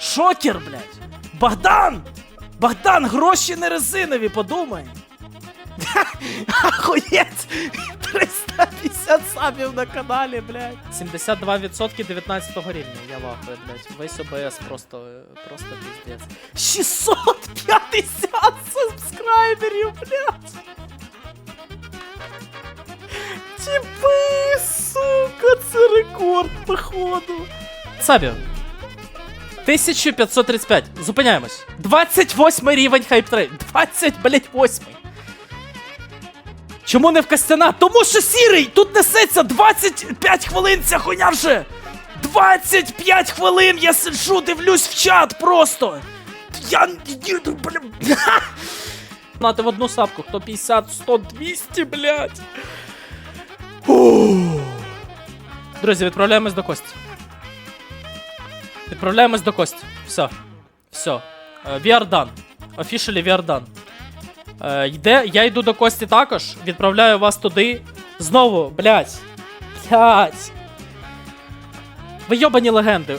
Шокер, блядь. Богдан! Богдан, гроші не резинові, подумай. Охуєть! 350 сабів на каналі, блядь. 72% 19 рівня. Я вахую, блядь. Весь ОБС просто, просто піздець. 650 сабскрайберів, блядь. Тіпи, сука, це рекорд, походу. Сабів. 1535. Зупиняємось. 28 рівень хайптрейн. 20, блять, 8. Чому не в Костяна? Тому що сірий! Тут несеться 25 хвилин ця хуйня вже! 25 хвилин я сиджу, дивлюсь в чат просто! Я їду, блін. Нати в одну сапку, хто 50, 100, 200, блядь. Друзі, відправляємось до Кості. Відправляємось до Кості. Все. Все. Е, We are done. Officially we are done. Е, йде, я йду до Кості також. Відправляю вас туди. Знову, блядь. Блядь. Ви йобані легенди.